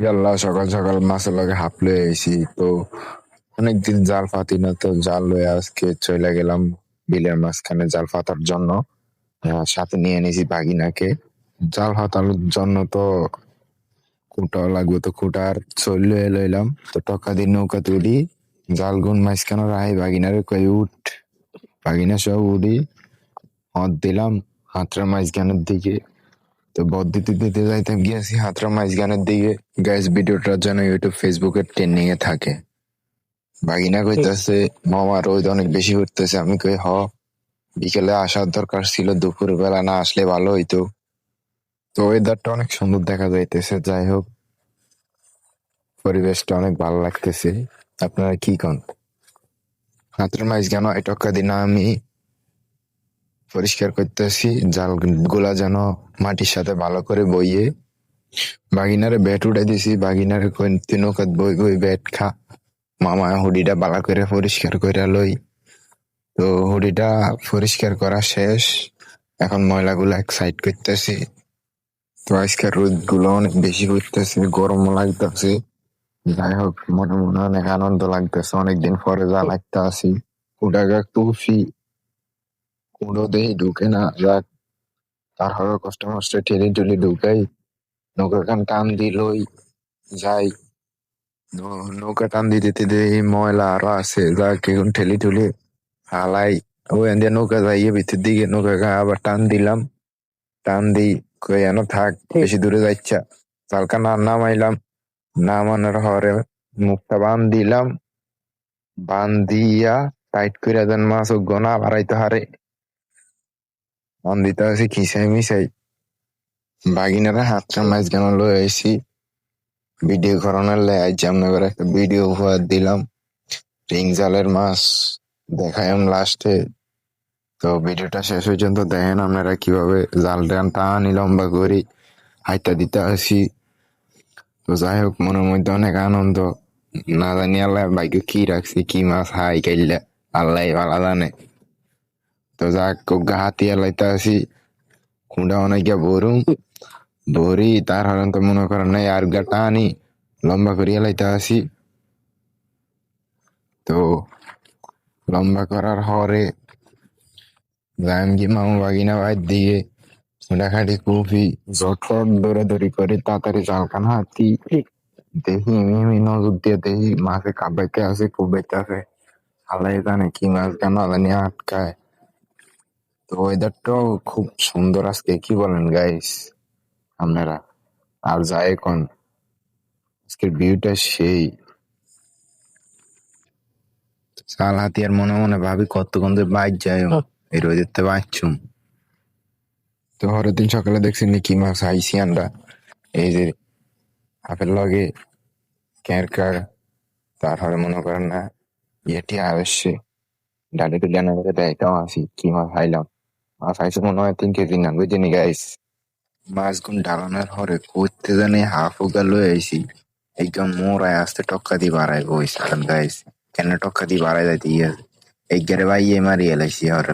ইয়াল্লা সকাল সকাল মাছের লগে হাফ লয়ে আইছি। তো অনেকদিন জাল ফাতি না, তো জাল লয়ে আজকে চলে গেলাম বিলের মাঝখানে জাল ফাতার জন্য। সাথে নিয়ে নিয়েছি বাগিনাকে। জাল ফাতার জন্য তো খুঁটাও লাগবে, তো খুঁটার চলে লইলাম। তো টকা দিয়ে নৌকা তুলি, জাল গুন মাঝখানে রাহি বাগিনারে কই, উঠ। বাগিনা সব উড়ি হাত দিলাম হাতরা মাঝখানের দিকে তো বদ্যুতি দিতে যাইতাম গিয়েছি হাতরা মাঝখানের দিকে। গ্যাস ভিডিওটার জন্য ইউটিউব ফেসবুকে ট্রেন্ডিং এ থাকে। বাগিনা কইতাছে, মামা, রোদ অনেক বেশি উঠতেছে। আমি কই, হ, বিকেলে আসার দরকার ছিল দুপুর বেলা না আসলে ভালো হইতো। তো ওয়েদারটা অনেক সুন্দর দেখা যাইতেছে, যাই হোক। পরিবেশটা অনেক ভালো লাগতেছে। আপনারা কি কন? হাতের মাছ কেন টক্কা দিন আমি পরিষ্কার করতেছি, জালগুলা যেন মাটির সাথে ভালো করে বইয়ে বাগিনারে ব্যাট উঠে দিছি, বাগিনারে তুই বই বই ব্যাট খা। মামা হুডিটা ভালো করে পরিষ্কার করে লই। তো হুডিটা পরিষ্কার করা শেষ, এখন ময়লাগুলো এক সাইড করতেছি। তো আজকের রোদগুলো অনেক বেশি করতেছে গরম লাগতেছে। যাই হোক, মনে মনে অনেক আনন্দ লাগতেছে, অনেকদিন পরে যা লাগতে আসি। কুটাগা তুলসি কুড়ো দেহি ঢুকে না যাক তার তারপরে কষ্ট মষ্ট ঠেলি টুলি ঢুকাই নৌকা খান টান দিলই যাই। নৌকা টান দিতে দিতে এই ময়লা আরও আছে যাক এখন ঠেলি টুলি হালাই। ও দিয়ে নৌকা যাইয়ে ভিতর দিকে নৌকা আবার টান দিলাম। টান দি কই এনো থাক বেশি দূরে যাচ্ছা চালকা না নামাইলাম নামানোর হরে মুখটা বান দিলাম। বান দিয়া টাইট করে দেন মাছ গোনা বাড়াইতে হারে। বান দিতে আছে খিসাই মিসাই বাগিনারা হাতটা মাছ কেন লয়ে আইসি ভিডিও করানোর লাই আজ আপনাদের একটা ভিডিও উপহার দিলাম। রিং জালের মাছ দেখাইম লাস্টে। তো ভিডিওটা শেষ পর্যন্ত দেখেন আপনারা কীভাবে জাল টান টানি লম্বা করি, হাইটা দিতে আসি তো যাই হোক, মনের মধ্যে অনেক আনন্দ। না জানি আল্লাহ বাইকে কি রাখছি, কি মাছ হাই কাইলে আল্লাহ ভালো জানে। তো যাক গা হাতি আলাইতে আসি খুঁড়া অনেক ভরুম ভরি, তার হারণ তো মনে করেন নাই, আর গা টানি, লম্বা করিয়া লাইতে আসি তো লম্বা করার হরে যাইম কি মামু বাগিনা বাইর দিকে খাটি কফি জটফট দৌড়াদৌড়ি করে, তাড়াতাড়ি জালখান হাতি। দেখি মিমি নজর দিয়ে দেখি, মাছে কাবাইতে আছে কুবাইতে আছে। আলাই জানে কি মাছ কেন জানি আটকায়। তো ওয়েদারটাও খুব সুন্দর আজকে কি বলেন গাইস আপনারা আর যাই কোন আজকের ভিউটা সেই। চাল হাতিয়ার মনে মনে ভাবি কতক্ষণ যে বাইক যায়। এই রোদের তো বাঁচছুম। তো হরের দিন সকালে দেখছি কি মাছ আইসি আমরা। এই যে হাফের লগে ক্যারকার তারপরে মনে করেন না ইয়েটি আসছে ডালে আনা করে দেয়টাও আসি কি মাছ খাইলাম মাছ খাইছে মনে হয় তিন কেজি না বুঝিনি গাইস মাছ গুণ ডালানোর হরে করতে জানি হাফ গেল আইসি একদম মোড়ায় আসতে টক্কা দিয়ে বাড়াই বই সারান গাইস কেন টক্কা দিয়ে বাড়াই যাইতে ইয়ে এই গেরে ভাই মারি এলাইছি হরে